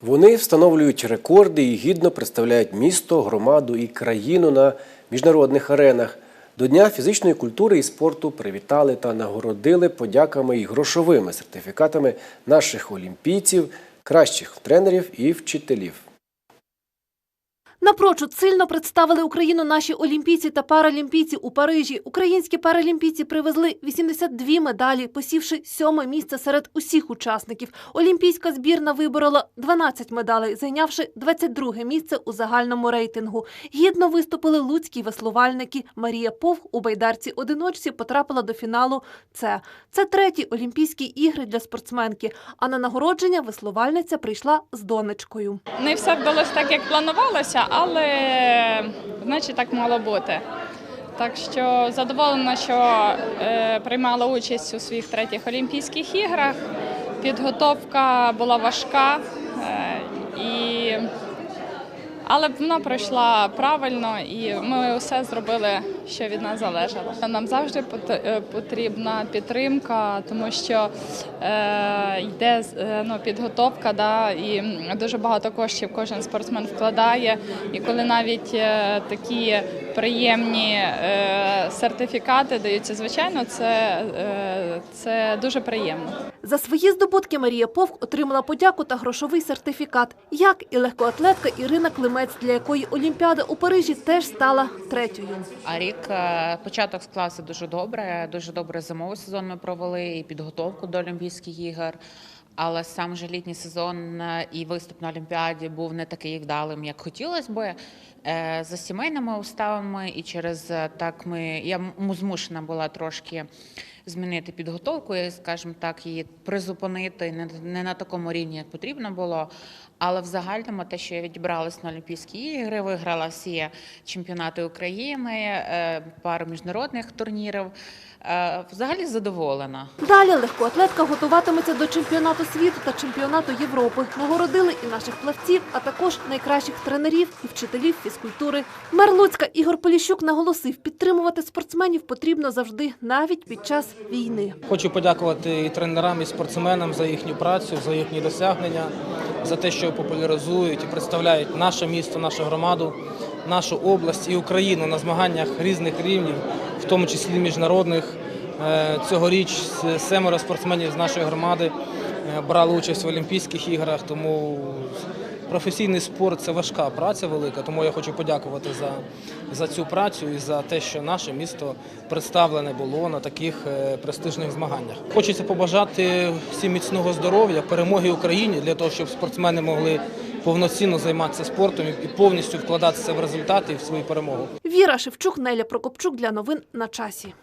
Вони встановлюють рекорди і гідно представляють місто, громаду і країну на міжнародних аренах. До Дня фізичної культури і спорту привітали та нагородили подяками і грошовими сертифікатами наших олімпійців, кращих тренерів і вчителів. Напрочуд сильно представили Україну наші олімпійці та паралімпійці у Парижі. Українські паралімпійці привезли 82 медалі, посівши сьоме місце серед усіх учасників. Олімпійська збірна виборола 12 медалей, зайнявши 22 місце у загальному рейтингу. Гідно виступили луцькі веслувальники. Марія Повх у байдарці одиночці потрапила до фіналу. Це це треті Олімпійські ігри для спортсменки. А на нагородження веслувальниця прийшла з донечкою. Не все вдалося так, як планувалося, але значить так мало бути. Так що задоволена, що е, приймала участь у своїх третіх Олімпійських іграх. Підготовка була важка, е, і... але вона пройшла правильно, і ми все зробили, що від нас залежало. Нам завжди е, потрібна підтримка, тому що е, йде е, ну, підготовка, да, і дуже багато коштів кожен спортсмен вкладає. І коли навіть е, такі приємні е, сертифікати даються, звичайно, це, е, це дуже приємно. За свої здобутки Марія Повк отримала подяку та грошовий сертифікат, як і легкоатлетка Ірина Климець, для якої Олімпіада у Парижі теж стала третьою. А рік е, початок склався дуже добре. Дуже добре зимовий сезон ми провели і підготовку до Олімпійських ігор. Але сам же літній сезон е, і виступ на Олімпіаді був не такий вдалим, як хотілося би. Е, За сімейними уставами, і через так ми я змушена була трошки змінити підготовку, скажімо так, її призупинити не, не на такому рівні, як потрібно було. Але в загальному те, що я відібралась на Олімпійські ігри, виграла всі чемпіонати України, е, пару міжнародних турнірів. е, Взагалі задоволена. Далі легкоатлетка готуватиметься до чемпіонату світу та чемпіонату Європи. Нагородили і наших плавців, а також найкращих тренерів і вчителів фізкультури. Мер Луцька Ігор Поліщук наголосив, підтримувати спортсменів потрібно завжди, навіть під час війни. Хочу подякувати і тренерам, і спортсменам за їхню працю, за їхні досягнення, за те, що популяризують і представляють наше місто, нашу громаду, нашу область і Україну на змаганнях різних рівнів, в тому числі міжнародних. Е, Цьогоріч семеро спортсменів з нашої громади е, брали участь в Олімпійських іграх, тому професійний спорт це важка праця велика, тому я хочу подякувати за, за цю працю і за те, що наше місто представлене було на таких е, престижних змаганнях. Хочеться побажати всім міцного здоров'я, перемоги Україні для того, щоб спортсмени могли повноцінно займатися спортом і повністю вкладатися в результати і в свою перемогу. Віра Шевчук, Неля Прокопчук для новин на часі.